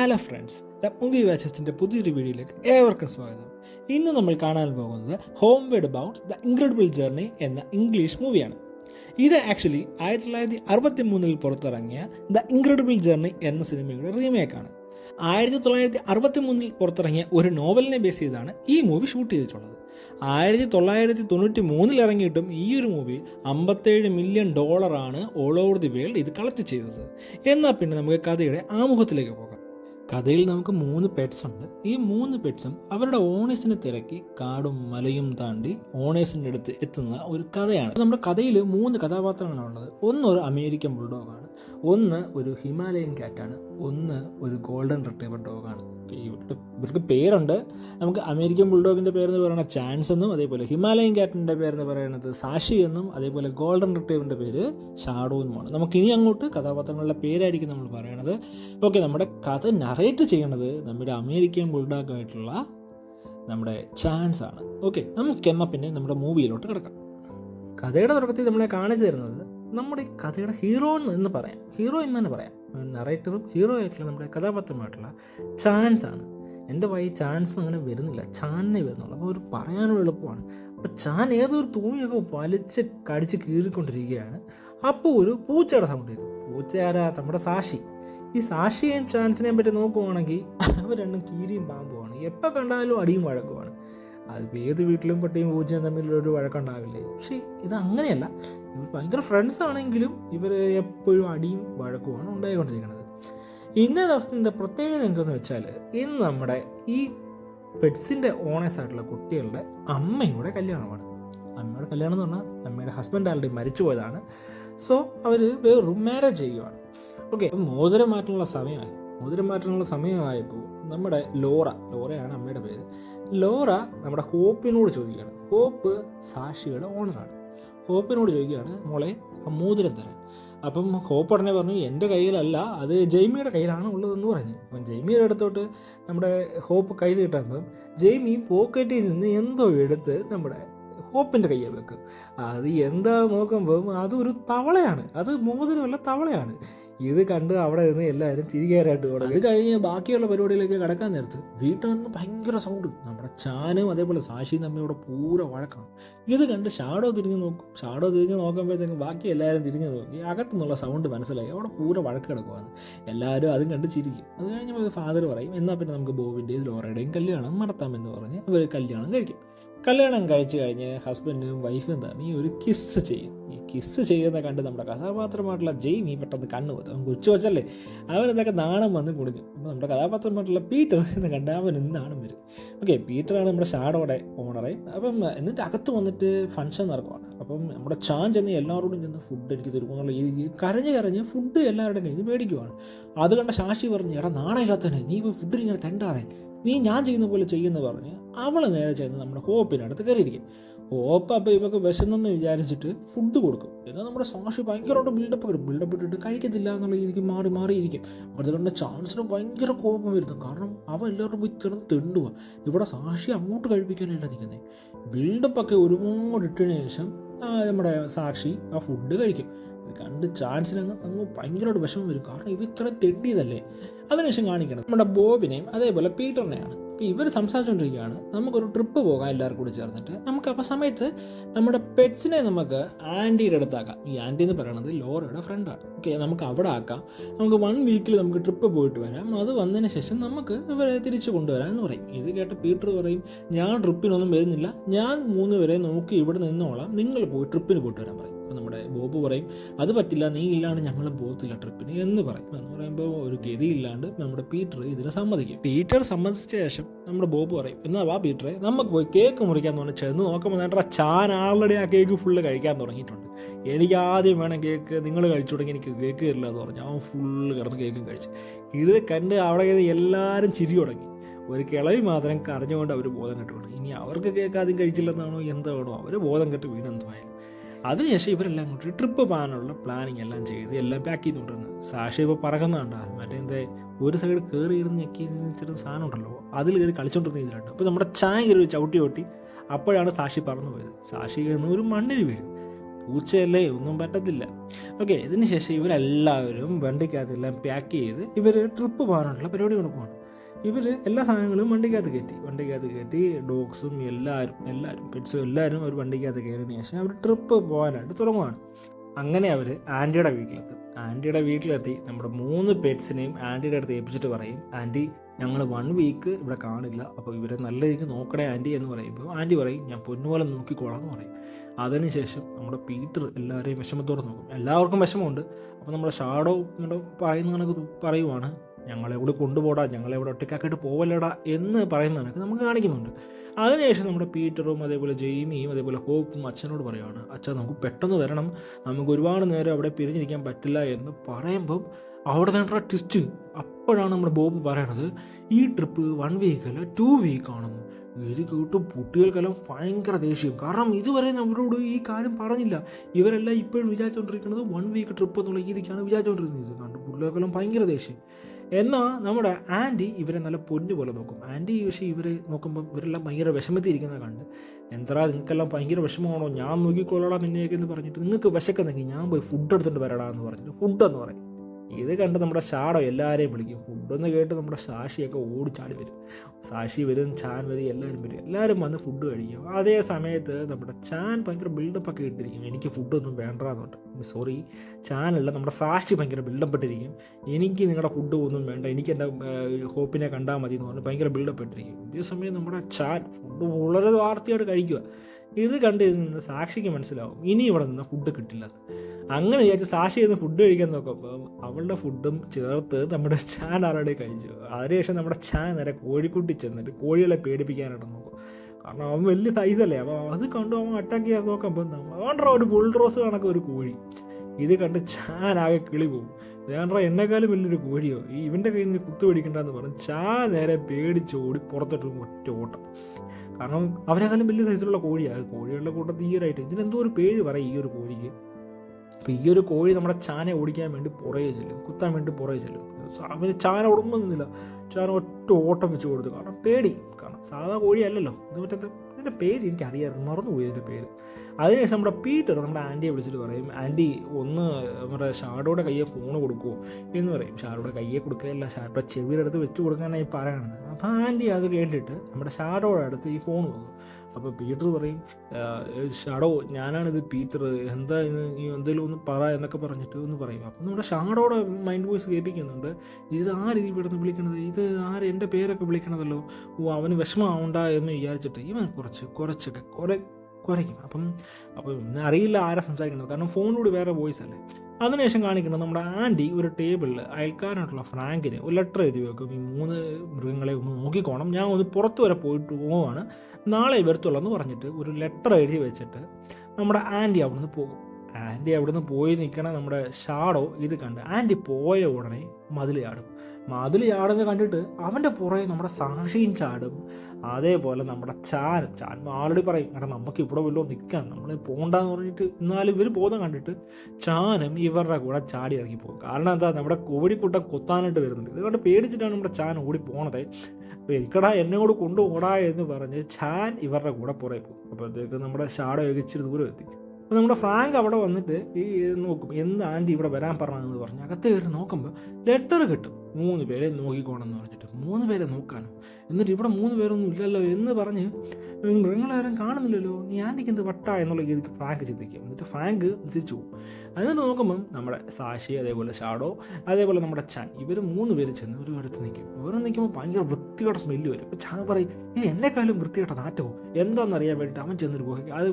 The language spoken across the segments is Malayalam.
ഹലോ ഫ്രണ്ട്സ് ദ മൂവി വാച്ചസിന്റെ പുതിയൊരു വീഡിയോയിലേക്ക് ഏവർക്കും സ്വാഗതം. ഇന്ന് നമ്മൾ കാണാൻ പോകുന്നത് homeward about the incredible journey എന്ന ഇംഗ്ലീഷ് മൂവിയാണ് ഇത് ആക്ച്വലി ആയിരത്തി തൊള്ളായിരത്തി അറുപത്തി മൂന്നിൽ പുറത്തിറങ്ങിയ ദ ഇൻക്രെഡിബിൾ ജേർണി എന്ന സിനിമയുടെ റീമേക്കാണ് ആയിരത്തി തൊള്ളായിരത്തി അറുപത്തി മൂന്നിൽ പുറത്തിറങ്ങിയ ഒരു നോവലിനെ ബേസ് ചെയ്താണ് ഈ മൂവി ഷൂട്ട് ചെയ്തിട്ടുള്ളത്. ആയിരത്തി തൊള്ളായിരത്തി തൊണ്ണൂറ്റി മൂന്നിൽ ഇറങ്ങിയിട്ടും ഈ ഒരു മൂവി അമ്പത്തേഴ് മില്യൺ ഡോളറാണ് ഓൾ ഓവർ ദി വേൾഡ് ഇത് കളക്ട് ചെയ്തത്. എന്നാൽ പിന്നെ നമുക്ക് കഥയുടെ ആമുഖത്തിലേക്ക് പോകാം. കഥയിൽ നമുക്ക് മൂന്ന് പെറ്റ്സ് ഉണ്ട്. ഈ മൂന്ന് പെറ്റ്സും അവരുടെ ഓണേഴ്സിനെ തിരക്കി കാടും മലയും താണ്ടി ഓണേഴ്സിന്റെ അടുത്ത് എത്തുന്ന ഒരു കഥയാണ്. നമ്മുടെ കഥയിൽ മൂന്ന് കഥാപാത്രങ്ങളാണുള്ളത് ഒന്ന് ഒരു അമേരിക്കൻ ബുൾഡോഗാണ് ഒന്ന് ഒരു ഹിമാലയൻ കാറ്റാണ് ഒന്ന് ഒരു ഗോൾഡൻ റിട്രീവർ ഡോഗാണ് ഇവർക്ക് ഇവർക്ക് പേരുണ്ട്. നമുക്ക് അമേരിക്കൻ ബുൾഡോഗിന്റെ പേരെന്ന് പറയുന്നത് ചാൻസ് എന്നും അതേപോലെ ഹിമാലയൻ കാറ്റിന്റെ പേരെന്ന് പറയുന്നത് സാഷി എന്നും അതേപോലെ ഗോൾഡൻ റിട്ടൈവിന്റെ പേര് ഷാഡോ എന്നുമാണ്. നമുക്ക് ഇനി അങ്ങോട്ട് കഥാപാത്രങ്ങളുടെ പേരായിരിക്കും നമ്മൾ പറയണത്. ഓക്കെ നമ്മുടെ കഥ നറേറ്റ് ചെയ്യണത് നമ്മുടെ അമേരിക്കൻ ബുൾഡോഗായിട്ടുള്ള നമ്മുടെ ചാൻസ് ആണ്. ഓക്കെ നമുക്ക് എന്നാൽ പിന്നെ നമ്മുടെ മൂവിയിലോട്ട് കിടക്കാം. കഥയുടെ തുടക്കത്തിൽ നമ്മളെ കാണിച്ചു തരുന്നത് നമ്മുടെ കഥയുടെ ഹീറോ എന്ന് പറയാം. ഹീറോ എന്ന് തന്നെ പറയാം. നറേറ്ററും ഹീറോ ആയിട്ടുള്ള നമ്മുടെ കഥാപാത്രമായിട്ടുള്ള ചാൻസ് ആണ്. എന്റെ വൈ ചാൻസ് അങ്ങനെ വരുന്നില്ല. ചാനേ വരുന്നുള്ളൂ. അപ്പോൾ ഒരു പറയാനുള്ള എളുപ്പമാണ്. അപ്പോൾ ചാൻ ഏതൊരു തൂങ്ങിയൊക്കെ വലിച്ച് കടിച്ച് കീറിക്കൊണ്ടിരിക്കുകയാണ്. അപ്പോൾ ഒരു പൂച്ചയുടെ സൗണ്ട് കേൾക്കും. പൂച്ച ആരാ? നമ്മുടെ സാക്ഷി. ഈ സാക്ഷിയെയും ചാൻസിനെയും പറ്റി നോക്കുവാണെങ്കിൽ അവർ രണ്ടും കീരിയും പാമ്പുമാണ്. എപ്പോൾ കണ്ടാലും അടിയും വഴക്കുമാണ്. അത് ഏത് വീട്ടിലും പട്ടിയും പൂച്ചയും തമ്മിലൊരു വഴക്കുണ്ടാവില്ലേ? പക്ഷേ ഇത് അങ്ങനെയല്ല. ഇവർ ഭയങ്കര ഫ്രണ്ട്സ് ആണെങ്കിലും ഇവർ എപ്പോഴും അടിയും വഴക്കുമാണ് ഉണ്ടായിക്കൊണ്ടിരിക്കുന്നത്. ഇന്നത്തെ ദിവസത്തിന്റെ പ്രത്യേകത എന്തെന്ന് വെച്ചാൽ ഇന്ന് നമ്മുടെ ഈ പെറ്റ്സിന്റെ ഓണേഴ്സ് ആയിട്ടുള്ള കുട്ടികളുടെ അമ്മയുടെ കല്യാണമാണ്. അമ്മയുടെ കല്യാണം എന്ന് പറഞ്ഞാൽ അമ്മയുടെ ഹസ്ബൻഡ് ആൾറെഡി മരിച്ചു പോയതാണ്. സോ അവർ വേറൊരു മാരേജ് ചെയ്യുവാണ്. ഓക്കെ മോതിരം മാറ്റാനുള്ള സമയമായി. മോതിരം മാറ്റാനുള്ള സമയമായപ്പോൾ നമ്മുടെ ലോറ ലോറയാണ് അമ്മയുടെ പേര്. ലോറ നമ്മുടെ ഹോപ്പിനോട് ചോദിക്കുകയാണ്. ഹോപ്പ് സാക്ഷിയുടെ ഓണറാണ്. ഹോപ്പിനോട് ചോദിക്കുകയാണ് മോളെ ആ മോതിരം തരാൻ. അപ്പം ഹോപ്പ് ഉടനെ പറഞ്ഞു എന്റെ കയ്യിലല്ല അത് ജെയ്മിയുടെ കയ്യിലാണ് ഉള്ളതെന്ന് പറഞ്ഞു. അപ്പം ജെയ്മിയുടെ അടുത്തോട്ട് നമ്മുടെ ഹോപ്പ് കൈ നീട്ടുമ്പം ജെയ്മി പോക്കറ്റിൽ നിന്ന് എന്തോ എടുത്ത് നമ്മുടെ ഹോപ്പിന്റെ കയ്യിൽ വെക്കും. അത് എന്താ നോക്കുമ്പം അതൊരു തവളയാണ്. അത് മോതിരമല്ല തവളയാണ്. ഇത് കണ്ട് അവിടെ നിന്ന് എല്ലാവരും ചിരിക്കാനായിട്ട് തുടങ്ങി അത് കഴിഞ്ഞ് ബാക്കിയുള്ള പരിപാടിയിലേക്ക് കടക്കാൻ നേരത്ത് വീട്ടിൽ നിന്ന് ഭയങ്കര സൗണ്ട് നമ്മുടെ ചാനും അതേപോലെ സാക്ഷിയും തമ്മിലൂടെ പൂര വഴക്കാണ്. ഇത് കണ്ട് ഷാഡോ തിരിഞ്ഞ് നോക്കും. ഷാഡോ തിരിഞ്ഞ് നോക്കുമ്പോഴത്തേക്കും ബാക്കി എല്ലാവരും തിരിഞ്ഞ് നോക്കി. അകത്തുനിന്നുള്ള സൗണ്ട് മനസ്സിലായി. അവിടെ പൂര വഴക്ക് കിടക്കുവാണ്. എല്ലാവരും അതും കണ്ട് ചിരിക്കും. അത് കഴിഞ്ഞപ്പോൾ ഫാദർ പറയും എന്നാൽ പിന്നെ നമുക്ക് ബോബിന്റെയും ലോറയുടെയും കല്യാണം നടത്താമെന്ന് പറഞ്ഞ് അവർ കല്യാണം കഴിക്കും. കല്യാണം കഴിച്ചു കഴിഞ്ഞ് ഹസ്ബൻഡും വൈഫും തമ്മിൽ ഒരു കിസ് ചെയ്യും. ഈ കിസ്സ് ചെയ്യുന്ന കണ്ട് നമ്മുടെ കഥാപാത്രമായിട്ടുള്ള ജെയ്മി പെട്ടെന്ന് കണ്ണു പോത്തും നമുക്ക് ഉച്ച വച്ചല്ലേ അവനെന്തൊക്കെ നാണം വന്ന് കുടിഞ്ഞു അപ്പോൾ നമ്മുടെ കഥാപാത്രമായിട്ടുള്ള പീറ്റർ എന്ന് കണ്ട് അവൻ നാണം വരും. ഓക്കെ പീറ്ററാണ് നമ്മുടെ ഷാഡോയുടെ ഓണറെ അപ്പം എന്നിട്ട് അകത്ത് വന്നിട്ട് ഫംഗ്ഷൻ നടക്കുവാണ്. അപ്പം നമ്മുടെ ചാൻ ചെന്ന് എല്ലാവരോടും ചെന്ന് ഫുഡ് എനിക്ക് തരുമോ എന്നുള്ള ഈ കരഞ്ഞ് കരഞ്ഞ് ഫുഡ് എല്ലാവരുടെയും നിന്ന് മേടിക്കുവാണ്. അത് കണ്ട ശാശി പറഞ്ഞു എടാ നാണയില്ലാത്തവനെ നീ ഇപ്പോൾ ഫുഡിന് ഇങ്ങനെ തെണ്ടാതെ. നീ ഞാൻ ചെയ്യുന്ന പോലെ ചെയ്യുന്ന പറഞ്ഞ് അവൾ നേരെ ചെന്ന് നമ്മുടെ ഹോപ്പിനടുത്ത് കയറിയിരിക്കും. ഹോപ്പ് അപ്പോൾ ഇവക്ക് വിശന്നെന്ന് വിചാരിച്ചിട്ട് ഫുഡ് കൊടുക്കും. എന്നാൽ നമ്മുടെ സാക്ഷി ഭയങ്കരമായിട്ട് ബിൽഡപ്പ് വരും ബിൽഡപ്പ് ഇട്ടിട്ട് കഴിക്കത്തില്ല എന്നുള്ള രീതിക്ക് മാറി മാറിയിരിക്കും അതുകൊണ്ട് ചാൻസിന് ഭയങ്കര കോപം വരുന്നു. കാരണം അവ എല്ലാവരും പോയി കിടന്ന് തെണ്ടുക ഇവിടെ സാക്ഷി അങ്ങോട്ട് കഴിപ്പിക്കാനല്ല നിൽക്കുന്നത് ബിൽഡപ്പൊക്കെ ഒരുപാട് ഇട്ടതിന് ശേഷം നമ്മുടെ സാക്ഷി ആ ഫുഡ് കഴിക്കും. കണ്ട് ചാൻസിനങ്ങ് അങ്ങ് ഭയങ്കരമായിട്ട് വിഷമം വരും. കാരണം ഇവ ഇത്ര തെണ്ടിയതല്ലേ? അതിനുശേഷം കാണിക്കണം. നമ്മുടെ ബോബിനെയും അതേപോലെ പീറ്ററിനെയാണ്. അപ്പോൾ ഇവർ സംസാരിച്ചുകൊണ്ടിരിക്കുകയാണ് നമുക്കൊരു ട്രിപ്പ് പോകാം എല്ലാവർക്കും കൂടി ചേർന്നിട്ട്. നമുക്ക് അപ്പോൾ സമയത്ത് നമ്മുടെ പെറ്റ്സിനെ നമുക്ക് ആന്റിയുടെ അടുത്താക്കാം. ഈ ആന്റി എന്ന് പറയുന്നത് ലോറയുടെ ഫ്രണ്ടാണ് ഓക്കെ നമുക്ക് അവിടെ ആക്കാം. നമുക്ക് വൺ വീക്കിൽ നമുക്ക് ട്രിപ്പ് പോയിട്ട് വരാം. അത് വന്നതിന് ശേഷം നമുക്ക് ഇവരെ തിരിച്ചു കൊണ്ടുവരാം എന്ന് പറയും. ഇത് കേട്ട് പീറ്റർ പറയും ഞാൻ ട്രിപ്പിനൊന്നും വരുന്നില്ല. ഞാൻ മൂന്ന് പേരെ നോക്കി ഇവിടെ നിന്നോളാം. നിങ്ങൾ പോയി ട്രിപ്പിന് പോയിട്ട് വരാൻ പറയും. അപ്പോൾ നമ്മുടെ ബോബ് പറയും അത് പറ്റില്ല നീ ഇല്ലാണ്ട് ഞങ്ങൾ പോകത്തില്ല ട്രിപ്പിന് എന്ന് പറയും. എന്ന് പറയുമ്പോൾ ഒരു ഗതി ഇല്ലാണ്ട് നമ്മുടെ പീറ്റർ ഇതിനെ സമ്മതിക്കും. പീറ്റർ സമ്മതിച്ച ശേഷം നമ്മുടെ ബോബ് പറയും എന്നാ വാ പീറ്ററെ നമുക്ക് പോയി കേക്ക് മുറിക്കാൻ തോന്നി ചെന്ന് നോക്കുമ്പോൾ നേട്ടാ ചാൻ ആൾറെഡി ആ കേക്ക് ഫുള്ള് കഴിക്കാൻ തുടങ്ങിയിട്ടുണ്ട്. എനിക്ക് ആദ്യം വേണം കേക്ക് നിങ്ങൾ കഴിച്ചു തുടങ്ങി എനിക്ക് കേക്ക് തരില്ല എന്ന് പറഞ്ഞു അവൻ ഫുള്ള് കിടന്ന് കേക്കും കഴിച്ചു. ഇത് കണ്ട് അവിടെ എല്ലാവരും ചിരി തുടങ്ങി. ഒരു കിളവി മാത്രം കരഞ്ഞുകൊണ്ട് അവർ ബോധം കെട്ട് ഇനി അവർക്ക് ആദ്യം കഴിച്ചില്ലെന്നാണോ? എന്താണോ? അവർ ബോധം കെട്ട് വീണെന്തുമായാലും അതിനുശേഷം ഇവരെല്ലാം കൂട്ടി ട്രിപ്പ് പോകാനുള്ള പ്ലാനിങ് എല്ലാം ചെയ്ത് എല്ലാം പാക്ക് ചെയ്തുകൊണ്ടിരുന്നു. സാക്ഷി ഇപ്പോൾ പറക്കുന്നുണ്ടാ മറ്റേ എന്താ ഒരു സൈഡ് കയറി ഇരുന്ന് ഞെക്കി ചെറിയ സാധനം ഉണ്ടല്ലോ അതിൽ കയറി കളിച്ചോണ്ടിരുന്ന ഇതിലുണ്ട്. അപ്പോൾ നമ്മുടെ ചായ കയറി ചവിട്ടി ഓട്ടി അപ്പോഴാണ് സാക്ഷി പറന്നു പോയത്. സാക്ഷി കയറുന്ന ഒരു മണ്ണിൽ വീഴും. പൂച്ചയല്ലേ ഒന്നും പറ്റത്തില്ല. ഓക്കെ ഇതിന് ശേഷം ഇവരെല്ലാവരും വണ്ടിക്കകത്തെല്ലാം പാക്ക് ചെയ്ത് ഇവർ ട്രിപ്പ് പോകാനുള്ള പരിപാടി കൊടുക്കുവാണ് ഇവർ എല്ലാ സാധനങ്ങളും വണ്ടിക്കകത്ത് കയറ്റി വണ്ടിക്കകത്ത് കയറ്റി ഡോഗ്സും എല്ലാവരും എല്ലാവരും പെറ്റ്സും എല്ലാവരും ഒരു വണ്ടിക്കകത്ത് കയറിയതിന് ശേഷം അവർ ട്രിപ്പ് പോകാനായിട്ട് തുടങ്ങുവാണ്. അങ്ങനെ അവർ ആന്റിയുടെ വീട്ടിലെത്തും. ആന്റിയുടെ വീട്ടിലെത്തി നമ്മുടെ മൂന്ന് പെറ്റ്സിനെയും ആന്റിയുടെ അടുത്ത് ഏൽപ്പിച്ചിട്ട് പറയും ആന്റി ഞങ്ങൾ വൺ വീക്ക് ഇവിടെ കാണില്ല. അപ്പോൾ ഇവരെ നല്ല രീതിക്ക് നോക്കണേ ആന്റി എന്ന് പറയുമ്പോൾ ആന്റി പറയും ഞാൻ പൊന്നുപോലെ നോക്കിക്കോളാം എന്ന് പറയും. അതിനുശേഷം നമ്മുടെ പീറ്റർ എല്ലാവരെയും വിഷമത്തോടെ നോക്കും. എല്ലാവർക്കും വിഷമമുണ്ട്. അപ്പോൾ നമ്മുടെ ഷാഡോ നമ്മുടെ പറയുന്ന കണക്ക് പറയുവാണ് ഞങ്ങളെ ഇവിടെ കൊണ്ടുപോടാ ഞങ്ങളെ ഇവിടെ ഒറ്റയ്ക്കാക്കിയിട്ട് പോവല്ലടാ എന്ന് പറയുന്ന കണക്ക് നമുക്ക് കാണിക്കുന്നുണ്ട്. അതിനുശേഷം നമ്മുടെ പീറ്ററും അതേപോലെ ജെയ്മിയും അതേപോലെ ഹോപ്പും അച്ഛനോട് പറയുവാണ് അച്ഛൻ നമുക്ക് പെട്ടെന്ന് വരണം നമുക്ക് ഒരുപാട് നേരം അവിടെ പിരിഞ്ഞിരിക്കാൻ പറ്റില്ല എന്ന് പറയുമ്പം അവിടെ തന്നെ ട്വിസ്റ്റ് അപ്പോഴാണ് നമ്മുടെ ബോബ് പറയണത് ഈ ട്രിപ്പ് വൺ വീക്ക് അല്ല ടു വീക്ക് ആണെന്ന്. ഇത് കേട്ട് കുട്ടികൾക്കെല്ലാം ഭയങ്കര ദേഷ്യം. കാരണം ഇതുവരെ നമ്മളോട് ഈ കാര്യം പറഞ്ഞില്ല. ഇവരെല്ലാം ഇപ്പോഴും വിചാരിച്ചുകൊണ്ടിരിക്കുന്നത് വൺ വീക്ക് ട്രിപ്പ് എന്നുള്ള രീതിക്കാണ് വിചാരിച്ചുകൊണ്ടിരുന്നത് കാരണം പിള്ളേർക്കെല്ലാം ഭയങ്കര ദേഷ്യം. എന്നാൽ നമ്മുടെ ആന്റി ഇവരെ നല്ല പൊന്നു പോലെ നോക്കും. ആന്റി പക്ഷേ ഇവരെ നോക്കുമ്പോൾ ഇവരെല്ലാം ഭയങ്കര വിഷമത്തിരിക്കുന്നത് കണ്ട്. എന്താ നിങ്ങൾക്കെല്ലാം ഭയങ്കര വിഷമമാണോ? ഞാൻ നോക്കിക്കൊള്ളടാ നിന്നെയൊക്കെ എന്ന് പറഞ്ഞിട്ട് നിങ്ങൾക്ക് വിശക്കുന്നെങ്കിൽ ഞാൻ പോയി ഫുഡ് എടുത്തുകൊണ്ട് വരടാ എന്ന് പറഞ്ഞിട്ട് ഫുഡ് എന്ന് പറയും. ഇത് കണ്ട് നമ്മുടെ ഷാഡോ എല്ലാവരെയും വിളിക്കും. ഫുഡെന്ന് കേട്ട് നമ്മുടെ സാക്ഷിയൊക്കെ ഓടിച്ചാടി വരും. സാക്ഷി വരും ചാൻ വരും എല്ലാവരും വരും. എല്ലാവരും വന്ന് ഫുഡ് കഴിക്കും. അതേ സമയത്ത് നമ്മുടെ ചാൻ ഭയങ്കര ബിൽഡപ്പ് ഒക്കെ ഇട്ടിരിക്കും. എനിക്ക് ഫുഡൊന്നും വേണ്ടതെന്നുണ്ട് സോറി ചാനല്ല നമ്മുടെ സാക്ഷി ഭയങ്കര ബിൽഡപ്പ് ഇട്ടിരിക്കും. എനിക്ക് നിങ്ങളുടെ ഫുഡ് ഒന്നും വേണ്ട. എനിക്ക് എന്റെ ഹോപ്പിനെ കണ്ടാൽ മതി എന്ന് പറഞ്ഞ് ഭയങ്കര ബിൽഡപ്പ് ഇട്ടിരിക്കും. ഇതേ സമയം നമ്മുടെ ചാൻ ഫുഡ് വളരെ വാർത്തയായിട്ട് കഴിക്കുക ഇത് കണ്ട് നിന്ന് സാക്ഷിക്ക് മനസ്സിലാവും. ഇനി ഇവിടെ നിന്ന് ഫുഡ് കിട്ടില്ല. അങ്ങനെ വിചാരിച്ച് സാക്ഷി ഇരുന്ന് ഫുഡ് കഴിക്കാൻ നോക്കുമ്പോൾ അവളുടെ ഫുഡും ചേർത്ത് നമ്മുടെ ചാൻ ആരുടെ കഴിച്ചു. അതിനുശേഷം നമ്മുടെ ചാൻ നേരെ കോഴിക്കുട്ടി ചെന്നിട്ട് കോഴികളെ പേടിപ്പിക്കാനായിട്ട് നോക്കും. കാരണം അവൻ വലിയ സൈസല്ലേ അപ്പോൾ അത് കണ്ടു അവൻ അറ്റാക്ക് ചെയ്യാൻ നോക്കുമ്പോൾ വേണ്ട ഒരു ബുൾഡ്രോസ് കണക്ക് ഒരു കോഴി. ഇത് കണ്ട് ചാൻ ആകെ കിളി പോകും വേണ്ട എന്നെക്കാളും വലിയൊരു കോഴിയോ? ഈ ഇവന്റെ കയ്യിൽ നിന്ന് കുത്തു പിടിക്കണ്ടെന്ന് പറഞ്ഞ് ചാ നേരെ പേടിച്ച് ഓടി പുറത്തോട്ട് ഒറ്റ ഓട്ടം. കാരണം അവരെക്കാളും വലിയ സൈസിലുള്ള കോഴിയാണ് കോഴികളുടെ കൂട്ടത്തിൽ ഈ ഒരായിട്ട് ഇതിനെന്തോ ഒരു പേര് പറയും ഈ ഒരു കോഴിക്ക്. അപ്പോൾ ഈ ഒരു കോഴി നമ്മുടെ ചാന ഓടിക്കാൻ വേണ്ടി പുറകെ ചെല്ലും. കുത്താൻ വേണ്ടി പുറകെ ചെല്ലും. അവന് ചാന ഓടുമ്പോൾ ചാന ഒറ്റ ഓട്ടം വെച്ച് കൊടുത്തു. കാരണം പേടി. കാരണം സാധാ കോഴിയല്ലല്ലോ. ഇത് മറ്റേ ഇതിന്റെ പേര് എനിക്ക് അറിയാമായിരുന്നു മറന്നുപോയി അതിന്റെ പേര്. അതിനുശേഷം നമ്മുടെ പീറ്റർ നമ്മുടെ ആന്റിയെ വിളിച്ചിട്ട് പറയും ആന്റി ഒന്ന് നമ്മുടെ ഷാഡോയുടെ കയ്യെ ഫോൺ കൊടുക്കുമോ എന്ന് പറയും. ഷാഡോയുടെ കയ്യെ കൊടുക്കുകയല്ല ഷാഡോ ചെവിയുടെ അടുത്ത് വെച്ച് കൊടുക്കാനായി പറയണത്. അപ്പോൾ ആന്റി അത് കേട്ടിട്ട് നമ്മുടെ ഷാഡോയുടെ അടുത്ത് ഈ ഫോൺ പോകും അപ്പോൾ പീറ്റർ പറയും ഷാഡോ ഞാനാണിത് പീറ്റർ. എന്താ ഇത് നീ എന്തെങ്കിലും ഒന്ന് പറ എന്നൊക്കെ പറഞ്ഞിട്ട് ഒന്ന് പറയും. അപ്പം നമ്മുടെ ഷാഡോടെ മൈൻഡ് വോയിസ് കേൾപ്പിക്കുന്നുണ്ട്. ഇത് ആര് ഇത് ഇവിടെ നിന്ന് വിളിക്കണത്? ഇത് ആര് എന്റെ പേരൊക്കെ വിളിക്കണതല്ലോ? ഓ അവന് വിഷമമാവണ്ട എന്ന് വിചാരിച്ചിട്ട് ഇവൻ കുറച്ച് കുറച്ചൊക്കെ കുറെ കുറയ്ക്കും അപ്പം അപ്പം അറിയില്ല ആരാ സംസാരിക്കുന്നത്. കാരണം ഫോണിലൂടെ വേറെ വോയിസ് അല്ലേ? അതിനുശേഷം കാണിക്കുന്നത് നമ്മുടെ ആന്റി ഒരു ടേബിളിൽ അയൽക്കാരനായിട്ടുള്ള ഫ്രാങ്കിന് ഒരു ലെറ്റർ എഴുതി വെക്കും. ഈ മൂന്ന് മൃഗങ്ങളെ ഒന്ന് നോക്കിക്കോണം. ഞാൻ ഒന്ന് പുറത്ത് വരെ പോയിട്ട് പോവാണ്. നാളെ വരത്തുള്ളൂ എന്ന് പറഞ്ഞിട്ട് ഒരു ലെറ്റർ എഴുതി വെച്ചിട്ട് നമ്മുടെ ആന്റി അവിടുന്ന് പോകും ആന്റി അവിടുന്ന് പോയി നിൽക്കണ നമ്മുടെ ഷാഡോ ഇത് കണ്ട് ആന്റി പോയ ഉടനെ മതിൽ ചാടും. മതിൽ ചാടുന്നത് കണ്ടിട്ട് അവന്റെ പുറകെ നമ്മുടെ സാക്ഷിയും ചാടും. അതേപോലെ നമ്മുടെ ചാനും ചാൻ ആൾറെഡി പറയും കാരണം നമുക്ക് ഇവിടെ വല്ലതും നിൽക്കാം. നമ്മൾ പോകണ്ടെന്ന് പറഞ്ഞിട്ട് എന്നാലും ഇവർ പോകുന്ന കണ്ടിട്ട് ചാനും ഇവരുടെ കൂടെ ചാടി ഇറങ്ങി പോകും. കാരണം എന്താ? നമ്മുടെ കോഴിക്കൂട്ടം കൊത്താനായിട്ട് വരുന്നുണ്ട്. ഇതുകൊണ്ട് പേടിച്ചിട്ടാണ് നമ്മുടെ ചാൻ ഓടി പോണത്. എനിക്കടാ എന്നെ കൂടെ കൊണ്ടുപോടാ എന്ന് പറഞ്ഞ് ചാൻ ഇവരുടെ കൂടെ പുറകെ പോകും. അപ്പോഴത്തേക്ക് നമ്മുടെ ഷാഡോ ഇച്ചിരി ദൂരം എത്തി. അപ്പോൾ നമ്മുടെ ഫ്രാങ്ക് അവിടെ വന്നിട്ട് ഈ നോക്കും എന്ത് ആന്റി ഇവിടെ വരാൻ പറഞ്ഞതെന്ന് പറഞ്ഞ് അകത്ത് കയറി നോക്കുമ്പോൾ ലെറ്റർ കിട്ടും മൂന്ന് പേരെ നോക്കിക്കോണമെന്ന് പറഞ്ഞിട്ട് മൂന്ന് പേരെ നോക്കാനോ. എന്നിട്ട് ഇവിടെ മൂന്ന് പേരൊന്നും ഇല്ലല്ലോ എന്ന് പറഞ്ഞ് മൃഗങ്ങളാരും കാണുന്നില്ലല്ലോ. നീ ആന്റിക്ക് എന്ത് വട്ട എന്നുള്ള രീതിക്ക് ഫ്രാങ്ക് ചിന്തിക്കും. എന്നിട്ട് ഫ്രാങ്ക് തിരിച്ചു എന്നിട്ട് നോക്കുമ്പം നമ്മുടെ സാക്ഷി അതേപോലെ ഷാഡോ അതേപോലെ നമ്മുടെ ചാൻ ഇവർ മൂന്ന് പേര് ചെന്ന് ഒരു അടുത്ത് നിൽക്കും. ഓരോ നിൽക്കുമ്പോൾ ഭയങ്കര വൃത്തികെട്ട സ്മെല്ല് വരും. അപ്പോൾ ചാൻ പറയും ഏ എന്നെക്കാളും വൃത്തികെട്ട നാറ്റോ? എന്താണെന്നറിയാൻ വേണ്ടിയിട്ട് അവൻ ചെന്നൊരു ഗുഹയ്ക്ക് അത്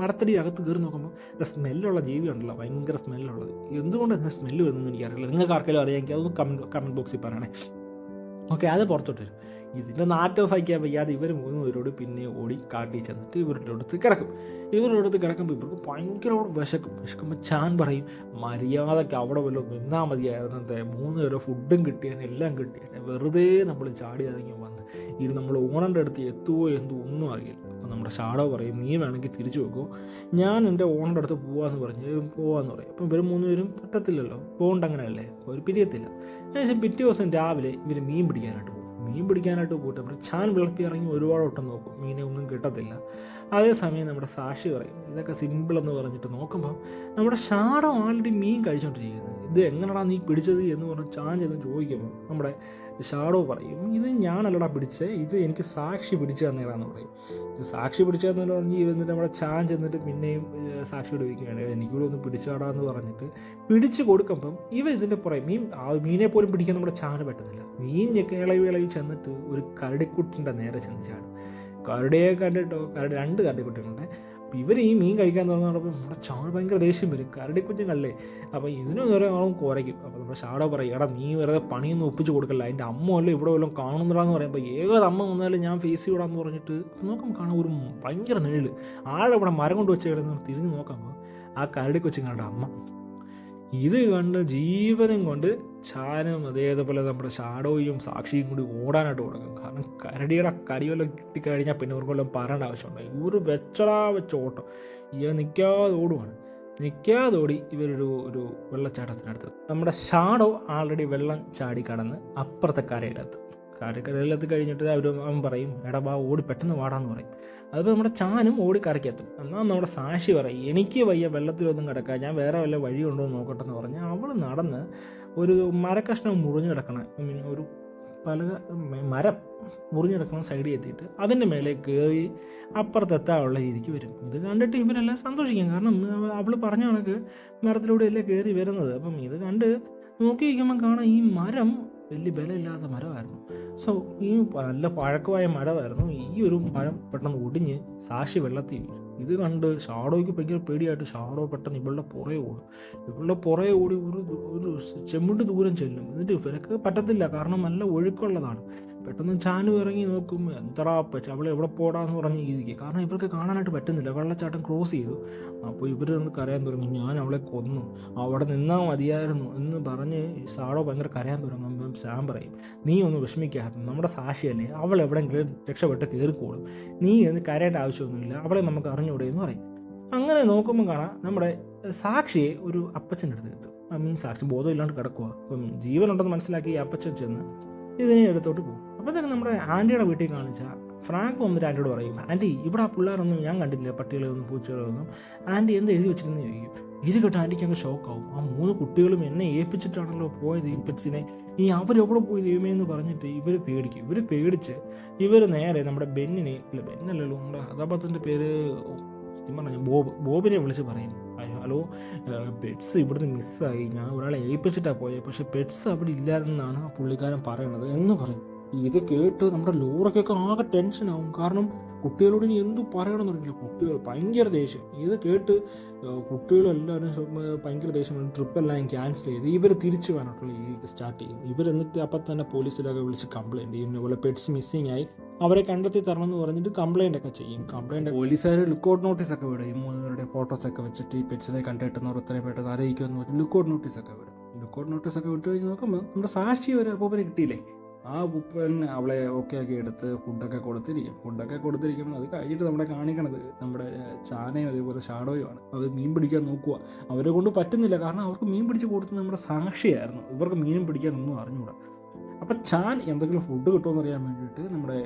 മടത്തടി അകത്ത് കയറി നോക്കുമ്പോൾ സ്മെല്ലുള്ള ജീവി ഉണ്ടല്ലോ ഭയങ്കര സ്മെല്ലുള്ളത് എന്തുകൊണ്ട് അതിന് സ്മെല്ല് വരുന്നതെന്ന് എനിക്കറിയില്ല. നിങ്ങൾക്ക് ആർക്കെങ്കിലും അറിയാമെങ്കിൽ അതൊന്ന് കമന്റ് കമന്റ് ബോക്സിൽ പറയണേ. ഓക്കെ അത് പുറത്തോട്ട് വരും. ഇതിന്റെ നാറ്റം സഹിക്കാൻ വയ്യാതെ ഇവർ മൂന്ന് പേരോട് പിന്നെ ഓടി കാട്ടി ചെന്നിട്ട് ഇവരുടെ അടുത്ത് കിടക്കും. ഇവരുടെ അടുത്ത് കിടക്കുമ്പോൾ ഇവർക്ക് ഭയങ്കരമായിട്ട് വിശക്കും. വിശക്കുമ്പോൾ ചാൻ പറയും മര്യാദയ്ക്ക് അവിടെ വല്ല നിന്നാൽ മതിയായിരുന്നു. എന്താ മൂന്ന് പേരോ ഫുഡും കിട്ടിയാൽ എല്ലാം കിട്ടിയാൽ വെറുതെ നമ്മൾ ചാടി ഇറങ്ങി വന്ന്. ഇത് നമ്മൾ ഓണന്റെ അടുത്ത് എത്തുമോ എന്തോ ഒന്നും അറിയില്ല. അപ്പോൾ നമ്മുടെ ഷാഡോ പറയും നീ വേണമെങ്കിൽ തിരിച്ചു വെക്കോ. ഞാൻ എന്റെ ഓണിന്റെ അടുത്ത് പോവാന്ന് പറഞ്ഞ് പോവാന്ന് പറയും. അപ്പം ഇവർ മൂന്ന് പേരും പറ്റത്തില്ലല്ലോ. പോകണ്ട അങ്ങനെയല്ലേ? ഒരു പിരിയത്തില്ല. ഏകദേശം പിറ്റേ ദിവസം രാവിലെ ഇവർ മീൻ പിടിക്കാനായിട്ട് പോകും. മീൻ പിടിക്കാനായിട്ട് പോയിട്ട് നമ്മുടെ ചാൻ വിളർത്തി ഇറങ്ങി ഒരുപാട് ഒട്ടം നോക്കും. മീനെ ഒന്നും കിട്ടത്തില്ല. അതേസമയം നമ്മുടെ സാക്ഷി പറയും. ഇതൊക്കെ സിമ്പിൾ എന്ന് പറഞ്ഞിട്ട് നോക്കുമ്പോൾ നമ്മുടെ ഷാഡോ ആൾറെഡി മീൻ കഴിച്ചുകൊണ്ടിരിക്കുന്നത് ഇത് എങ്ങനെടാ നീ പിടിച്ചത് എന്ന് പറഞ്ഞ് ചാൻ ചെന്ന് ചോദിക്കുമ്പോൾ നമ്മുടെ ഷാഡോ പറയും ഇത് ഞാനല്ലടാ പിടിച്ചേ ഇത് എനിക്ക് സാക്ഷി പിടിച്ചു തന്നേടാന്ന് പറയും. ഇത് സാക്ഷി പിടിച്ചു തന്നെന്ന് പറഞ്ഞ് എന്നിട്ട് നമ്മുടെ ചാൻ ചെന്നിട്ട് പിന്നെയും സാക്ഷി സാക്ഷിയോട് ചോദിക്കുകയാണ് എനിക്കൂടെ ഒന്ന് പിടിച്ചാടാ എന്ന് പറഞ്ഞിട്ട് പിടിച്ചു കൊടുക്കുമ്പം ഇവ ഇതിന്റെ പുറകെ മീൻ ആ മീനെ പോലും പിടിക്കാൻ നമ്മുടെ ചാന് പറ്റുന്നില്ല. മീൻ ഇളവി ഇളവി ചെന്നിട്ട് ഒരു കരടിക്കുട്ടിന്റെ നേരെ ചെന്ന് ചാടും. കരടിയെ കണ്ടിട്ടോ? കരടി രണ്ട് കരടിക്കുട്ടികളുണ്ട്. അപ്പോൾ ഇവർ ഈ മീൻ കഴിക്കാൻ തുടങ്ങുമ്പോൾ നമ്മുടെ ചാൾ ഭയങ്കര ദേഷ്യം വരും. കരടിക്കുഞ്ഞുങ്ങളല്ലേ അപ്പോൾ ഇതിനും ആളും കുറയ്ക്കും അപ്പോൾ നമ്മുടെ ഷാഡോ പറയും എടാ നീ വെറുതെ പണിയൊന്നും ഒപ്പിച്ച് കൊടുക്കല്ല. അതിന്റെ അമ്മ വല്ലതും ഇവിടെ വല്ലതും കാണുന്നതാന്ന് പറയുമ്പോൾ ഏത് അമ്മ വന്നാലും ഞാൻ ഫേസ് ചെയ്യൂടാന്ന് പറഞ്ഞിട്ട് നോക്കാം കാണാൻ ഒരു ഭയങ്കര നീൾ ആഴെ ഇവിടെ മരം കൊണ്ട് വെച്ച് കിടന്ന് തിരിഞ്ഞ് നോക്കുമ്പോൾ ആ കരടിക്കൊച്ചുങ്ങളുടെ അമ്മ. ഇത് കണ്ട് ജീവിതം കൊണ്ട് ചാനും അതേപോലെ നമ്മുടെ ഷാഡോയും സാക്ഷിയും കൂടി ഓടാനായിട്ട് തുടങ്ങും. കാരണം കരടിയുടെ കടിവെല്ലാം കിട്ടിക്കഴിഞ്ഞാൽ പിന്നെ ഇവർക്ക് വല്ലതും പറയേണ്ട ആവശ്യമുണ്ട്? ഇവർ വെച്ചടാ വെച്ച ഓട്ടം. ഇവ നിൽക്കാതെ ഓടുവാണ്. നിൽക്കാതെ ഓടി ഇവരൊരു ഒരു വെള്ളച്ചാട്ടത്തിനടുത്ത്. നമ്മുടെ ഷാഡോ ആൾറെഡി വെള്ളം ചാടി കടന്ന് അപ്പുറത്തെ കരയിലെത്തും കരക്കരയിലെത്തി കഴിഞ്ഞിട്ട് അവർ അവൻ പറയും എടാ വാ ഓടി പെട്ടെന്ന് വാടാന്ന് പറയും. അതിപ്പോൾ നമ്മുടെ ചാനും ഓടി കരയ്ക്കെത്തും. എന്നാൽ നമ്മുടെ സാക്ഷി പറയും എനിക്ക് വയ്യ വെള്ളത്തിലൊന്നും കിടക്കാൻ ഞാൻ വേറെ വല്ല വഴിയുണ്ടോ എന്ന് നോക്കട്ടെ എന്ന് പറഞ്ഞ് അവൾ നടന്ന് ഒരു മരക്കഷ്ണം മുറിഞ്ഞു കിടക്കണ ഐ മീൻ ഒരു പല മരം മുറിഞ്ഞു കിടക്കുന്ന സൈഡിൽ എത്തിയിട്ട് അതിന്റെ മേലെ കയറി അപ്പുറത്തെത്താനുള്ള രീതിക്ക് വരും. ഇത് കണ്ടിട്ട് ഇവരെല്ലാം സന്തോഷിക്കും. കാരണം അവൾ പറഞ്ഞ കണക്ക് മരത്തിലൂടെയല്ലേ കയറി വരുന്നത്. അപ്പം ഇത് കണ്ട് നോക്കി നിൽക്കുമ്പോൾ കാണാം ഈ മരം വലിയ ബലമില്ലാത്ത മരമായിരുന്നു. സോ ഈ നല്ല പഴക്കമായ മരമായിരുന്നു. ഈ ഒരു മരം പെട്ടെന്ന് ഒടിഞ്ഞ് സാക്ഷി വെള്ളത്തിൽ വീഴും ഇത് കണ്ട് ഷാഡോയ്ക്ക് ഭയങ്കര പേടിയായിട്ട് ഷാഡോ പെട്ടെന്ന് ഇവളുടെ പുറകെ ഓടും. ഇവളുടെ പുറകെ ഓടി ഒരു ഒരു ചെമ്മിട്ട് ദൂരം ചെല്ലും. എന്നിട്ട് ഇവരൊക്കെ പറ്റത്തില്ല. കാരണം നല്ല ഒഴുക്കുള്ളതാണ്. പെട്ടെന്ന് ചാനു ഇറങ്ങി നോക്കും എന്തടാ പച്ച അവൾ എവിടെ പോടാന്ന് പറഞ്ഞ് ഇരിക്കുക. കാരണം ഇവർക്ക് കാണാനായിട്ട് പറ്റുന്നില്ല. വെള്ളച്ചാട്ടം ക്രോസ് ചെയ്തു. അപ്പോൾ ഇവർ കരയാൻ തുടങ്ങി. ഞാൻ അവളെ കൊന്നു. അവിടെ നിന്നാൽ മതിയായിരുന്നു എന്ന് പറഞ്ഞ് സാഡോ ഭയങ്കര കരയാൻ തുടങ്ങുമ്പം സാം പറയും നീ ഒന്ന് വിഷമിക്കാത്ത. നമ്മുടെ സാക്ഷിയല്ലേ അവൾ എവിടെയെങ്കിലും രക്ഷപ്പെട്ട് കയറിക്കോളും. നീ എന്ന് കരയേണ്ട ആവശ്യമൊന്നുമില്ല. അവളെ നമുക്ക് അറിഞ്ഞൂടെ എന്ന് പറയും. അങ്ങനെ നോക്കുമ്പോൾ കാണാം നമ്മുടെ സാക്ഷിയെ ഒരു അപ്പച്ചന്റെ അടുത്ത് കിട്ടും ഐ മീൻ സാക്ഷി ബോധമില്ലാണ്ട് കിടക്കുക അപ്പം ജീവനുണ്ടെന്ന് മനസ്സിലാക്കി ഈ അപ്പച്ചൻ ചെന്ന് ഇതിനെ എടുത്തോട്ട് പോകും. അപ്പോഴത്തേക്ക് നമ്മുടെ ആന്റിയുടെ വീട്ടിൽ കാണിച്ച ഫ്രാങ്ക് വന്നിട്ട് ആന്റിയോട് പറയും ആന്റി ഇവിടെ ആ പിള്ളേരൊന്നും ഞാൻ കണ്ടില്ല പട്ടികളൊന്നും പൂച്ചകളൊന്നും ആന്റി എന്ത് എഴുതി വെച്ചിരുന്നു ചോദിക്കും. ഇത് കേട്ട് ആന്റിക്ക് അങ്ങ് ഷോക്കാവും ആ മൂന്ന് കുട്ടികളും എന്നെ ഏൽപ്പിച്ചിട്ടാണല്ലോ പോയത് ഈ പെറ്റ്സിനെ. ഇനി അവരെവിടെ പോയി ദൈവമേ എന്ന് പറഞ്ഞിട്ട് ഇവർ പേടിക്കും. ഇവർ പേടിച്ച് ഇവർ നേരെ നമ്മുടെ ബെന്നിനെ ഇല്ല ബെന്നല്ലല്ലോ നമ്മുടെ കഥാപാത്രത്തിന്റെ പേര് പറഞ്ഞു ബോബ് ബോബിനെ വിളിച്ച് പറയും. ഹലോ പെറ്റ്സ് ഇവിടുന്ന് മിസ്സായി. ഞാൻ ഒരാളെ ഏൽപ്പിച്ചിട്ടാണ് പോയത് പക്ഷേ പെറ്റ്സ് അവിടെ ഇല്ലായിരുന്നാണ് ആ പുള്ളിക്കാരൻ പറയണത് എന്ന് പറയും. ഇത് കേട്ട് നമ്മുടെ ലോറയ്ക്കൊക്കെ ആകെ ടെൻഷനാവും കാരണം കുട്ടികളോട് ഇനി എന്തു പറയണമെന്നറിയില്ല കുട്ടികൾ ഭയങ്കര ദേഷ്യം. ഇത് കേട്ട് കുട്ടികളെല്ലാവരും ഭയങ്കര ദേഷ്യം. ട്രിപ്പെല്ലാം ക്യാൻസൽ ചെയ്ത് ഇവർ തിരിച്ചു വന്നിട്ടുള്ള ഈ സ്റ്റാർട്ട് ചെയ്യും. ഇവരെന്നിട്ട് അപ്പം തന്നെ പോലീസിലൊക്കെ വിളിച്ച് കംപ്ലയിന്റ് ചെയ്യും. ഇതുപോലെ പെറ്റ്സ് മിസ്സിങ് ആയി. അവരെ കണ്ടെത്തി തരണം എന്ന് പറഞ്ഞിട്ട് കംപ്ലൈന്റ് ഒക്കെ ചെയ്യും. കംപ്ലയിന്റ് പോലീസുകാർ ലുക്കൗട്ട് നോട്ടീസ് ഒക്കെ വിടും. ഈ മൂന്നുപേരുടെ ഫോട്ടോസ് ഒക്കെ വെച്ചിട്ട് ഈ പെറ്റ്സിനെ കണ്ടിട്ടുന്നവർ എത്രയും പെട്ടെന്ന് അറിയിക്കുമെന്ന് പറഞ്ഞ് ലുക്കൗട്ട് നോട്ടീസ് ഒക്കെ വിടും. ലുക്കൗട്ട് നോട്ടീസ് ഒക്കെ വിട്ട് കഴിഞ്ഞ് നോക്കുമ്പോൾ നമ്മുടെ സാക്ഷി വരെ അപ്പൂപ്പനെ കിട്ടിയില്ലേ? ആ ഉപ്പൻ അവളെ ഓക്കെ ആക്കി എടുത്ത് ഫുഡൊക്കെ കൊടുത്തിരിക്കും. ഫുഡൊക്കെ കൊടുത്തിരിക്കുമ്പോൾ അത് കഴിഞ്ഞിട്ട് നമ്മുടെ കാണിക്കണത് നമ്മുടെ ചാനയും അതേപോലെ ഷാഡോയുമാണ് അവർ മീൻ പിടിക്കാൻ നോക്കുക. അവരെ കൊണ്ട് പറ്റുന്നില്ല. കാരണം അവർക്ക് മീൻ പിടിച്ച് കൊടുത്തത് നമ്മുടെ സാക്ഷിയായിരുന്നു. ഇവർക്ക് മീനും പിടിക്കാനൊന്നും അറിഞ്ഞുകൂടാ അപ്പം ചാൻ എന്തെങ്കിലും ഫുഡ് കിട്ടുമെന്ന് അറിയാൻ വേണ്ടിയിട്ട് നമ്മുടെ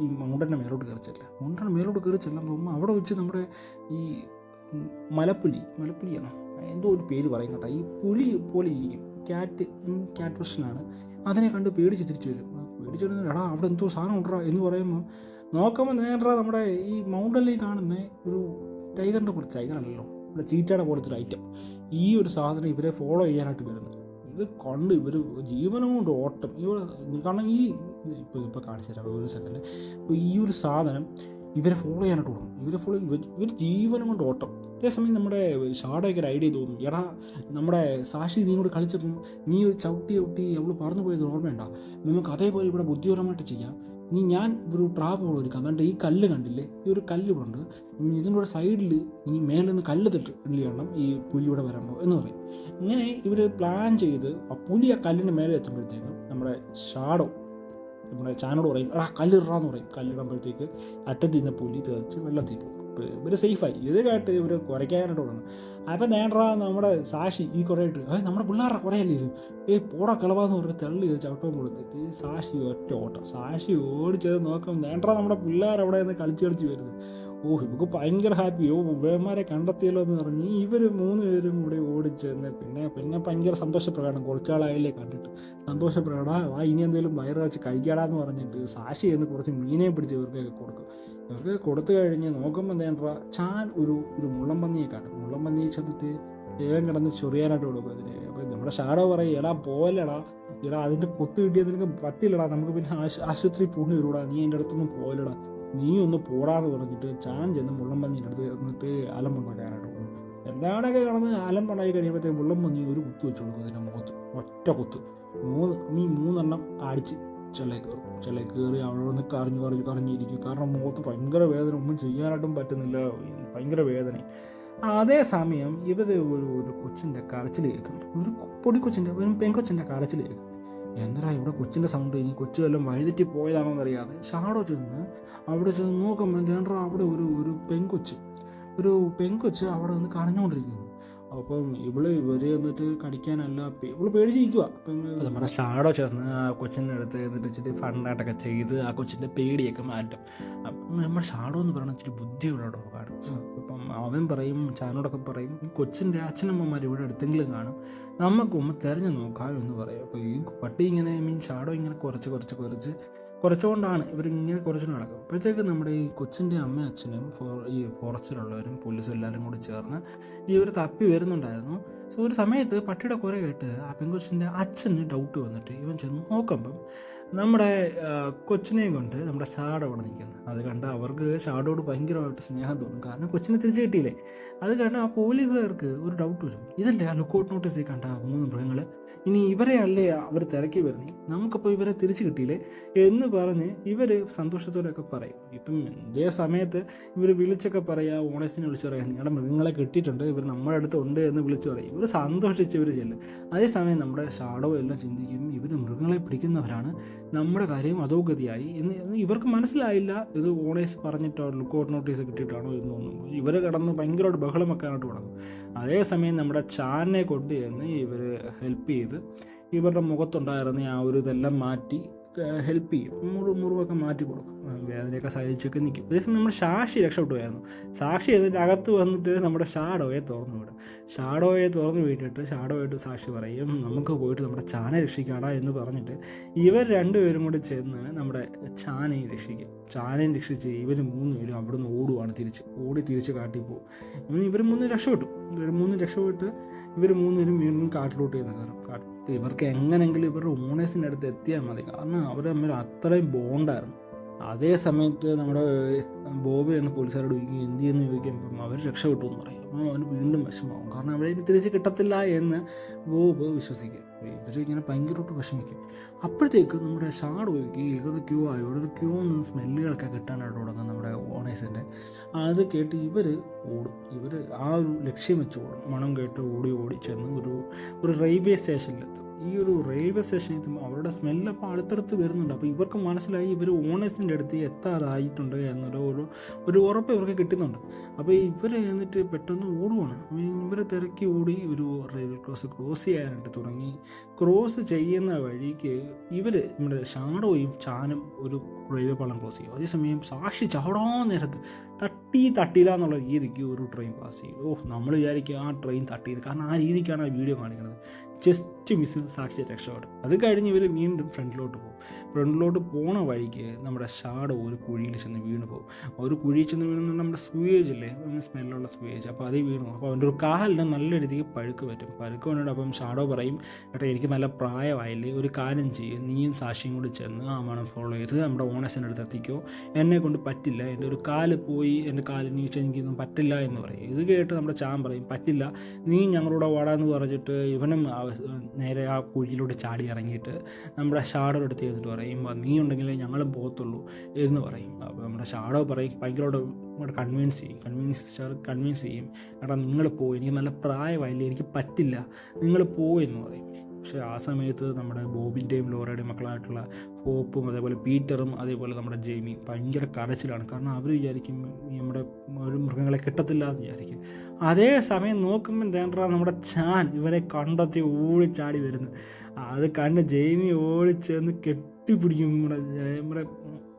ഈ മൗണ്ടന്റെ മേലോട്ട് കയറി ചെല്ലുക. മൗണ്ടന്റെ മേലോട്ട് കയറി ചെല്ലാൻ അവിടെ വെച്ച് നമ്മുടെ ഈ മലപ്പുലി മലപ്പുലിയാണ് എന്തോ ഒരു പേര് പറയും കേട്ടോ. ഈ പുലി പോലെ ഇരിക്കും. ക്യാറ്റ് ക്യാറ്റ് പ്രശ്നമാണ് അതിനെ കണ്ട് പേടിച്ച് തിരിച്ചു വരും. പേടിച്ചു എടാ അവിടെ എന്തോ സാധനം ഉണ്ടോ എന്ന് പറയുമ്പോൾ നോക്കുമ്പോൾ നേരെ നമ്മുടെ ഈ മൗണ്ടനിൽ കാണുന്ന ഒരു ടൈഗറിന്റെ പോലെ ടൈഗർ അല്ലല്ലോ. ഇവിടെ ചീറ്റയുടെ പോലത്തെ ഒരു ഐറ്റം ഈ ഒരു സാധനം ഇവരെ ഫോളോ ചെയ്യാനായിട്ട് വരുന്നു ഇത് കണ്ട് ഇവർ ജീവനം കൊണ്ട് ഓട്ടം. ഇവർ കാരണം ഈ ഇപ്പോൾ ഇപ്പോൾ കാണിച്ചു തരാം ഒരു സെക്കൻഡ് അപ്പോൾ ഈ ഒരു സാധനം ഇവരെ ഫോളോ ചെയ്യാനായിട്ട് തോന്നും ഇവരെ ഫോളോ ഇവർ ജീവനം കൊണ്ട് ഓട്ടം. അതേസമയം നമ്മുടെ ഷാഡോയ്ക്ക് ഐഡിയ തോന്നും എടാ നമ്മുടെ സാക്ഷി നീ കൂടെ കളിച്ചപ്പോൾ നീ ഒരു ചവിട്ടി ചവിട്ടി അവൾ പറഞ്ഞു പോയത് ഓർമ്മയുണ്ട? നമുക്ക് അതേപോലെ ഇവിടെ ബുദ്ധിപരമായിട്ട് ചെയ്യാം. നീ ഞാൻ ഒരു ട്രാപ്പ് പോലെ ഒരുക്കാം. അതുകൊണ്ട് ഈ കല്ല് കണ്ടില്ലേ? ഈ ഒരു കല്ല് ഇവിടെ ഉണ്ട്. ഇതിന്റെ സൈഡിൽ നീ മേലെ നിന്ന് കല്ല് തട്ടി ചെയ്യണം ഈ പുലി ഇവിടെ വരുമ്പോൾ എന്ന് പറയും. ഇങ്ങനെ ഇവർ പ്ലാൻ ചെയ്ത് ആ പുലി ആ കല്ലിന്റെ മേലെ എത്തുമ്പോഴത്തേക്കും നമ്മുടെ ഷാഡോ നമ്മുടെ ചാനോട് പറയും എടാ കല്ലിടാന്ന് പറയും. കല്ലിടുമ്പോഴത്തേക്ക് അറ്റത്ത് നിന്ന് പുലി തെറിച്ച് വെള്ളത്തിൽ പോകും. ഇവർ സേഫായി ഇത് കേട്ട് ഇവർ കുറയ്ക്കാനായിട്ട് തുടങ്ങും അപ്പം നേടാ നമ്മുടെ സാക്ഷി ഈ കുറേ ഇട്ട്. ഏ നമ്മുടെ പിള്ളേരുടെ കുറയല്ലേ ഇത്? ഏ പോടാ കിളവാന്ന് പറഞ്ഞ് തള്ളി ചവിട്ടം കൊടുത്തിട്ട് സാക്ഷി ഒറ്റ ഓട്ടം. സാക്ഷി ഓടിച്ചത് നോക്കാം നേടാ നമ്മുടെ പിള്ളേർ അവിടെ നിന്ന് കളിച്ച് കളിച്ച് വരുന്നത് ഓ ഇവക്ക് ഭയങ്കര ഹാപ്പി ഓ ഇവന്മാരെ കണ്ടെത്തിയല്ലോ എന്ന് പറഞ്ഞ് ഇവർ മൂന്ന് പേരും കൂടി ഓടിച്ചെന്ന് പിന്നെ പിന്നെ ഭയങ്കര സന്തോഷപ്രകടനം. കുറച്ചാളായില്ലേ കണ്ടിട്ട് സന്തോഷപ്രകട ആ ഇനി എന്തെങ്കിലും വയറ് വെച്ച് കഴിക്കാടാന്ന് പറഞ്ഞിട്ട് സാക്ഷി എന്ന് കുറച്ച് മീനെ പിടിച്ച് ഇവർക്കൊക്കെ കൊടുക്കും. ഇവർക്ക് കൊടുത്തു കഴിഞ്ഞ് നോക്കുമ്പോൾ എന്താ ചാൻ ഒരു ഒരു മുള്ളംപന്നിയെ കാണും. മുള്ളംപന്നിയെ ചെന്നിട്ട് ഏവൻ കിടന്ന് ചൊറിയാനായിട്ട് കൊടുക്കും അതിന്. അപ്പോൾ നമ്മുടെ ഷാഡോ പറയും എടാ പോലടാ എടാ അതിന്റെ കൊത്ത് കിട്ടിയത് പറ്റില്ലടാ. നമുക്ക് പിന്നെ ആശു ആശുപത്രി പൂണ്ണി വരൂടാ. നീ എന്റെ അടുത്തൊന്നും പോലടാ നീ ഒന്ന് പോടാന്ന് പറഞ്ഞിട്ട് ചാൻ ചെന്ന് മുള്ളംപന്നീന്റെ അടുത്ത് എന്നിട്ട് അലമ്പുണ്ടാക്കാനായിട്ട് പോകും എല്ലാടൊക്കെ കടന്ന് അലമ്പുണ്ടായി കഴിയുമ്പോഴത്തേക്ക് മുള്ളംപന്നി ഒരു കുത്ത് വെച്ച് കൊടുക്കും അതിന്റെ മുഖത്ത്. ഒറ്റ കുത്ത്. മൂന്ന് നീ മൂന്നെണ്ണം അടിച്ച് ചെള്ളേ കയറും. ചെള്ളേ കയറി അവിടെ നിന്ന് കറിഞ്ഞു കറിഞ്ഞു കറിഞ്ഞിരിക്കും കാരണം മുഖത്ത് ഭയങ്കര വേദന. ഒന്നും ചെയ്യാനായിട്ടും പറ്റുന്നില്ല. ഭയങ്കര വേദന. അതേസമയം ഇവർ ഒരു ഒരു കൊച്ചിന്റെ കരച്ചിൽ കേൾക്കും ഒരു പൊടിക്കൊച്ചിന്റെ ഒരു പെൺകൊച്ചിന്റെ കരച്ചിൽ കേൾക്കും എന്താ ഇവിടെ കൊച്ചിന്റെ സൗണ്ട്? ഇനി കൊച്ചു വല്ലതും വഴുതെറ്റി പോയതാണോ എന്നറിയാതെ ഷാഡോ ചെന്ന് അവിടെ ചെന്ന് നോക്കുമ്പോൾ എന്താ അവിടെ ഒരു ഒരു പെൺകൊച്ച്. ഒരു പെൺകൊച്ച് അവിടെ നിന്ന് കരഞ്ഞുകൊണ്ടിരിക്കുന്നു. അപ്പം ഇവൾ ഇവർ എന്നിട്ട് കടിക്കാനല്ല ഇവൾ പേടിച്ചിരിക്കുക നമ്മുടെ ഷാഡോ ചേർന്ന് ആ കൊച്ചിന്റെ അടുത്ത് എന്നിട്ട് ഇച്ചിരി ഫണ്ടായിട്ടൊക്കെ ചെയ്ത് ആ കൊച്ചിന്റെ പേടിയൊക്കെ മാറ്റും. അപ്പം നമ്മുടെ ഷാഡോ എന്ന് പറയുന്നത് ഇച്ചിരി ബുദ്ധിയുള്ള ഡോഗാണ് അപ്പം അവൻ പറയും ചാനോടൊക്കെ പറയും ഈ കൊച്ചിന്റെ അച്ഛനമ്മമാർ ഇവിടെ അടുത്തെങ്കിലും കാണും. നമുക്കൊന്ന് തിരഞ്ഞു നോക്കാം എന്ന് പറയും. അപ്പോൾ ഈ പട്ടി ഇങ്ങനെ മീൻ ഷാഡോ ഇങ്ങനെ കുറച്ച് കുറച്ച് കുറച്ച് കുറച്ചുകൊണ്ടാണ് ഇവരിങ്ങനെ കുറച്ച് നടക്കും അപ്പോഴത്തേക്ക് നമ്മുടെ ഈ കൊച്ചിന്റെ അമ്മ അച്ഛനും ഈ ഫോറസ്റ്റിലുള്ളവരും പോലീസും എല്ലാവരും കൂടി ചേർന്ന് ഈ ഇവർ തപ്പി വരുന്നുണ്ടായിരുന്നു. സോ ഒരു സമയത്ത് പട്ടിയുടെ കുര കേട്ട് ആ പെൺകൊച്ചിന്റെ അച്ഛന് ഡൗട്ട് വന്നിട്ട് ഇവൻ ചെന്ന് നോക്കുമ്പം നമ്മുടെ കൊച്ചിനെയും കൊണ്ട് നമ്മുടെ ഷാഡ് അവിടെ നിൽക്കുന്നു. അത് കണ്ട് അവർക്ക് ഷാഡോട് ഭയങ്കരമായിട്ട് സ്നേഹം തോന്നും. കാരണം കൊച്ചിനെ തിരിച്ചു കിട്ടിയില്ലേ? അത് കണ്ട് ആ പോലീസുകാർക്ക് ഒരു ഡൗട്ട് വരും. ഇതല്ലേ ആ ലുക്കൗട്ട് നോട്ടീസ് കണ്ട മൂന്ന് മൃഗങ്ങൾ ഇനി ഇവരെ അല്ലേ അവർ തിരക്കി വരുന്നത് നമുക്കപ്പോൾ ഇവരെ തിരിച്ചു കിട്ടിയില്ലേ? എന്ന് പറഞ്ഞ് ഇവർ സന്തോഷത്തോടെയൊക്കെ പറയും. ഇപ്പം ഇതേ സമയത്ത് ഇവർ വിളിച്ചൊക്കെ പറയുക ഓണേഴ്സിനെ വിളിച്ച് പറയാം നിങ്ങളുടെ മൃഗങ്ങളെ കിട്ടിയിട്ടുണ്ട് ഇവർ നമ്മുടെ അടുത്ത് ഉണ്ട് എന്ന് വിളിച്ച് പറയും. ഇവർ സന്തോഷിച്ച് ഇവർ ചെല്ലും. അതേസമയം നമ്മുടെ ഷാഡോ എല്ലാം ചിന്തിക്കും ഇവർ മൃഗങ്ങളെ പിടിക്കുന്നവരാണ്. നമ്മുടെ കാര്യം അധോഗതിയായി എന്ന് ഇവർക്ക് മനസ്സിലായില്ല. ഇത് ഓണേഴ്സ് പറഞ്ഞിട്ടോ ലുക്കൗട്ട് നോട്ടീസ് കിട്ടിയിട്ടാണോ എന്നൊന്നും ഇവർ കിടന്ന് ഭയങ്കരമായിട്ട് ബഹളം വെക്കാനായിട്ട് തുടങ്ങും അതേസമയം നമ്മുടെ ചാനെ കൊണ്ട് ചെന്ന് ഇവർ ഹെൽപ്പ് ചെയ്ത് ഇവരുടെ മുഖത്തുണ്ടായിരുന്ന ആ ഒരു ഇതെല്ലാം മാറ്റി ഹെൽപ്പ് ചെയ്യും. മുറി മുറിവൊക്കെ മാറ്റി കൊടുക്കും. വേദനയൊക്കെ സഹിച്ചൊക്കെ നിൽക്കും അതേസമയം നമ്മുടെ സാക്ഷി രക്ഷപ്പെട്ടുമായിരുന്നു സാക്ഷി എന്നിട്ട് അകത്ത് വന്നിട്ട് നമ്മുടെ ഷാഡോയെ തുറന്നു വിടും. ഷാഡോയെ തുറന്നു വിട്ടിട്ട് ഷാഡോയായിട്ട് സാക്ഷി പറയും നമുക്ക് പോയിട്ട് നമ്മുടെ ചാനെ രക്ഷിക്കാടാ എന്ന് പറഞ്ഞിട്ട് ഇവർ രണ്ടുപേരും കൂടി ചെന്ന് നമ്മുടെ ചാനയെ രക്ഷിക്കും. ചാനയും രക്ഷിച്ച് ഇവർ മൂന്ന് പേരും അവിടുന്ന് ഓടുവാണ് തിരിച്ച്. ഓടി തിരിച്ച് കാട്ടി പോകും. ഇവർ മൂന്ന് രക്ഷപ്പെട്ടു. ഇവർ മൂന്ന് രക്ഷപ്പെട്ട് ഇവർ മൂന്നുപേരും വീണ്ടും കാട്ടിലോട്ട് ചെന്ന് കയറും. കാട്ടിൽ ഇവർക്ക് എങ്ങനെങ്കിലും ഇവരുടെ ഓണേഴ്സിന്റെ അടുത്ത് എത്തിയാൽ മതി. കാരണം അവർ തമ്മിൽ അത്രയും ബോണ്ടായിരുന്നു അതേ സമയത്ത് നമ്മുടെ ബോബി എന്ന പോലീസുകാരോട് ചോദിക്കും എന്ത് ചെയ്യുന്നു ചോദിക്കുമ്പം അവർ രക്ഷപ്പെട്ടു എന്ന് പറയും. അപ്പം അവന് വീണ്ടും വിഷമാവും കാരണം അവരെ തിരിച്ച് കിട്ടത്തില്ല എന്ന് ബോബ് വിശ്വസിക്കും. ഇവർ ഇങ്ങനെ ഭയങ്കരമായിട്ട് വിഷമിക്കും. അപ്പോഴത്തേക്ക് നമ്മുടെ ഷാഡ് ആയി ഇവിടെ ക്യൂ നിന്ന് സ്മെല്ലുകളൊക്കെ കിട്ടാനായിട്ട് തുടങ്ങും നമ്മുടെ ഓണേഴ്സിന്റെ. അത് കേട്ട് ഇവർ ഓടും. ഇവർ ആ ഒരു ലക്ഷ്യം വെച്ച് ഓടും. മണം കേട്ട് ഓടി ഓടി ചെന്ന് ഒരു ഒരു റെയിൽവേ സ്റ്റേഷനിലെത്തും ഈ ഒരു റെയിൽവേ സ്റ്റേഷനിൽ എത്തുമ്പോൾ അവരുടെ സ്മെല്ലപ്പോൾ അടുത്തടുത്ത് വരുന്നുണ്ട്. അപ്പോൾ ഇവർക്ക് മനസ്സിലായി ഇവർ ഓണേഴ്സിന്റെ അടുത്ത് എത്താറായിട്ടുണ്ട് എന്നൊരു ഒരു ഒരു ഉറപ്പ് ഇവർക്ക് കിട്ടുന്നുണ്ട്. അപ്പോൾ ഇവർ എന്നിട്ട് പെട്ടെന്ന് ഓടുവാണ്. ഇവരെ തിരക്കി ഓടി ഒരു റെയിൽവേ ക്രോസ് ക്രോസ് ചെയ്യാനായിട്ട് തുടങ്ങി. ക്രോസ് ചെയ്യുന്ന വഴിക്ക് ഇവർ നമ്മുടെ ഷാഡോയും ചാനും ഒരു റെയിൽവേ പാളം ക്രോസ് ചെയ്യും. അതേസമയം സാക്ഷി ചാടോ നേരത്ത് തട്ടി തട്ടിയില്ല എന്നുള്ള രീതിക്ക് ഒരു ട്രെയിൻ പാസ് ചെയ്യും ഓ നമ്മൾ വിചാരിക്കും ആ ട്രെയിൻ തട്ടിയത്. കാരണം ആ രീതിക്കാണ് ആ വീഡിയോ കാണിക്കുന്നത്. ജസ്റ്റ് മിസ് സാക്ഷി രക്ഷപ്പെടും അത് കഴിഞ്ഞ് ഇവർ വീണ്ടും ഫ്രണ്ടിലോട്ട് പോകും. ഫ്രണ്ടിലോട്ട് പോണ വഴിക്ക് നമ്മുടെ ഷാഡ് ഒരു കുഴിയിൽ ചെന്ന് വീണ് പോകും. ഒരു കുഴിയിൽ ചെന്ന് വീണ് നമ്മുടെ സ്വേജ് ഇല്ലേ? സ്മെല്ലുള്ള സ്വേജ് അപ്പോൾ അത് വീണു അപ്പോൾ അവന്റെ ഒരു കാലിന് നല്ല രീതിക്ക് പഴുക്ക് പറ്റും. പഴുക്ക് വേണ്ടി അപ്പം ഷാഡോ പറയും ഏട്ടാ എനിക്ക് നല്ല പ്രായമായില്ലേ? ഒരു കാര്യം ചെയ്യും. നീയും സാക്ഷിയും കൂടി ചെന്ന് ആ മണം ഫോളോ ചെയ്ത് നമ്മുടെ ഓണേഴ്സിന്റെ അടുത്ത് എത്തിക്കോ. എന്നെ കൊണ്ട് പറ്റില്ല. എന്റെ ഒരു കാൽ പോയി എന്റെ കാലിന് ചോദിച്ചാൽ എനിക്കൊന്നും പറ്റില്ല എന്ന് പറയും. ഇത് കേട്ട് നമ്മുടെ ചാൻ പറയും പറ്റില്ല നീ ഞങ്ങളുടെ വാടാന്ന് പറഞ്ഞിട്ട് ഇവനും നേരെ ആ കുഴിയിലൂടെ ചാടി ഇറങ്ങിയിട്ട് നമ്മുടെ ഷാഡോ എടുത്ത് ചെയ്തിട്ട് പറയും നീ ഉണ്ടെങ്കിലേ ഞങ്ങളും പോകത്തുള്ളൂ എന്ന് പറയും. അപ്പോൾ നമ്മുടെ ഷാഡോ പറയും ഭയങ്കരമായിട്ട് കൺവിൻസ് ചെയ്യും കൺവിൻസ് കൺവിൻസ് ചെയ്യും കാരണം നിങ്ങൾ പോയി എനിക്ക് നല്ല പ്രായമായില്ലേ എനിക്ക് പറ്റില്ല നിങ്ങൾ പോയി എന്ന് പറയും. പക്ഷേ ആ സമയത്ത് നമ്മുടെ ബോബിന്റെയും ലോറയുടെയും മക്കളായിട്ടുള്ള ഹോപ്പും അതേപോലെ പീറ്ററും അതേപോലെ നമ്മുടെ ജെയ്മി ഭയങ്കര കരച്ചിലാണ്. കാരണം അവർ വിചാരിക്കും നമ്മുടെ ഒരു മൃഗങ്ങളെ കിട്ടത്തില്ല എന്ന് വിചാരിക്കും. അതേ സമയം നോക്കുമ്പോൾ വേണ്ട നമ്മുടെ ചാൻ ഇവരെ കണ്ടെത്തി ഓടിച്ചാടി വരുന്നു അത് കണ്ട് ജെയ്മി ഓടിച്ചെന്ന് കെട്ടിപ്പിടിക്കും. നമ്മുടെ നമ്മുടെ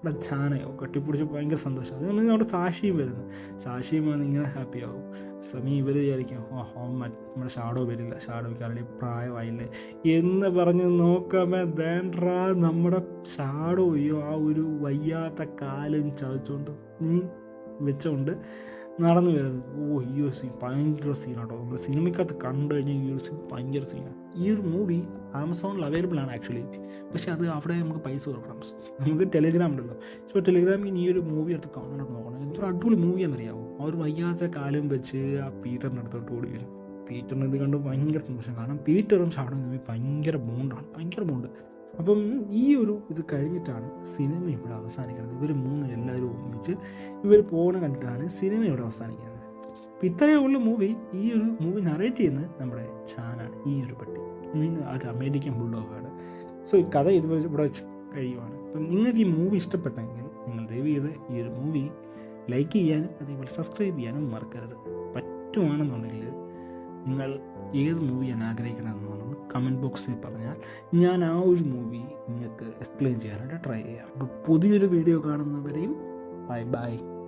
നമ്മുടെ ചാനയോ കെട്ടിപ്പിടിച്ച് ഭയങ്കര സന്തോഷം. അതുകൊണ്ട് നമ്മുടെ സാക്ഷിയും വരുന്നു. സാക്ഷിയും വന്ന് ഇങ്ങനെ ഹാപ്പിയാവും സമയം ഇവർ വിചാരിക്കും ഓ ഹോം നമ്മുടെ ഷാഡോ വരില്ല. ഷാഡോയ്ക്ക് ആളുടെ പ്രായമായില്ലേ? എന്ന് പറഞ്ഞ് നോക്കാമേ ദേണ്ട്രാ നമ്മുടെ ഷാഡോ അയ്യോ ആ ഒരു വയ്യാത്ത കാലും ചതച്ചുകൊണ്ട് വെച്ചുകൊണ്ട് നടന്നു വരുന്നത് ഓ ഈ ഒരു സീൻ ഭയങ്കര സീനാട്ടോ നമ്മൾ സിനിമയ്ക്കകത്ത് കണ്ടു കഴിഞ്ഞാൽ ഈ ഒരു സീൻ ഭയങ്കര സീനാണ് ഈ ഒരു മൂവി ആമസോണിൽ അവൈലബിൾ ആണ് ആക്ച്വലി പക്ഷേ അത് അവിടെ നമുക്ക് പൈസ കൊടുക്കണം. നമുക്ക് ടെലിഗ്രാം ഉണ്ടല്ലോ. സോ ടെലിഗ്രാമിൽ ഈ ഒരു മൂവി എടുത്ത് കാണണം നോക്കണം എന്തൊരു അടിപൊളി മൂവിയാണെന്നറിയാമോ ആ ഒരു വയ്യാത്ത കാലം വെച്ച് ആ പീറ്ററിന്റെ അടുത്തോട്ട് ഓടി വരും. പീറ്ററിന് ഇത് കണ്ട് ഭയങ്കര സന്തോഷം. കാരണം പീറ്ററും ഷാഡും തമ്മിൽ ഭയങ്കര ബോണ്ടാണ്. ഭയങ്കര ബോണ്ട്. അപ്പം ഈ ഒരു ഇത് കഴിഞ്ഞിട്ടാണ് സിനിമ ഇവിടെ അവസാനിക്കുന്നത്. ഇവർ മൂന്ന് എല്ലാവരും ഒന്നിച്ച് ഇവർ പോകണ കണ്ടിട്ടാണ് സിനിമ ഇവിടെ അവസാനിക്കുന്നത്. അപ്പം ഇത്രയേ ഉള്ളൂ മൂവി ഈ ഒരു മൂവി നറേറ്റ് ചെയ്യുന്നത് നമ്മുടെ ചാനാണ്. ഈ ഒരു പട്ടി. മീൻ അത് അമേരിക്കൻ ബുള്ളോഗാണ് സോ ഈ കഥ ഇത് ഇവിടെ വെച്ച് കഴിയുവാണ്. അപ്പം നിങ്ങൾക്ക് ഈ മൂവി ഇഷ്ടപ്പെട്ടെങ്കിൽ നിങ്ങൾ ദയവ് ചെയ്ത് ഈ ഒരു മൂവി ലൈക്ക് ചെയ്യാനും അതേപോലെ സബ്സ്ക്രൈബ് ചെയ്യാനും മറക്കരുത്. പറ്റുവാണെന്നുണ്ടെങ്കിൽ നിങ്ങൾ ഏത് മൂവിയാണ് ആഗ്രഹിക്കണമെന്നുള്ളത് കമന്റ് ബോക്സിൽ പറഞ്ഞാൽ ഞാൻ ആ ഒരു മൂവി നിങ്ങൾക്ക് എക്സ്പ്ലെയിൻ ചെയ്യാനായിട്ട് ട്രൈ ചെയ്യാം. അപ്പോൾ പുതിയൊരു വീഡിയോ കാണുന്നവരെയും ബൈ ബൈ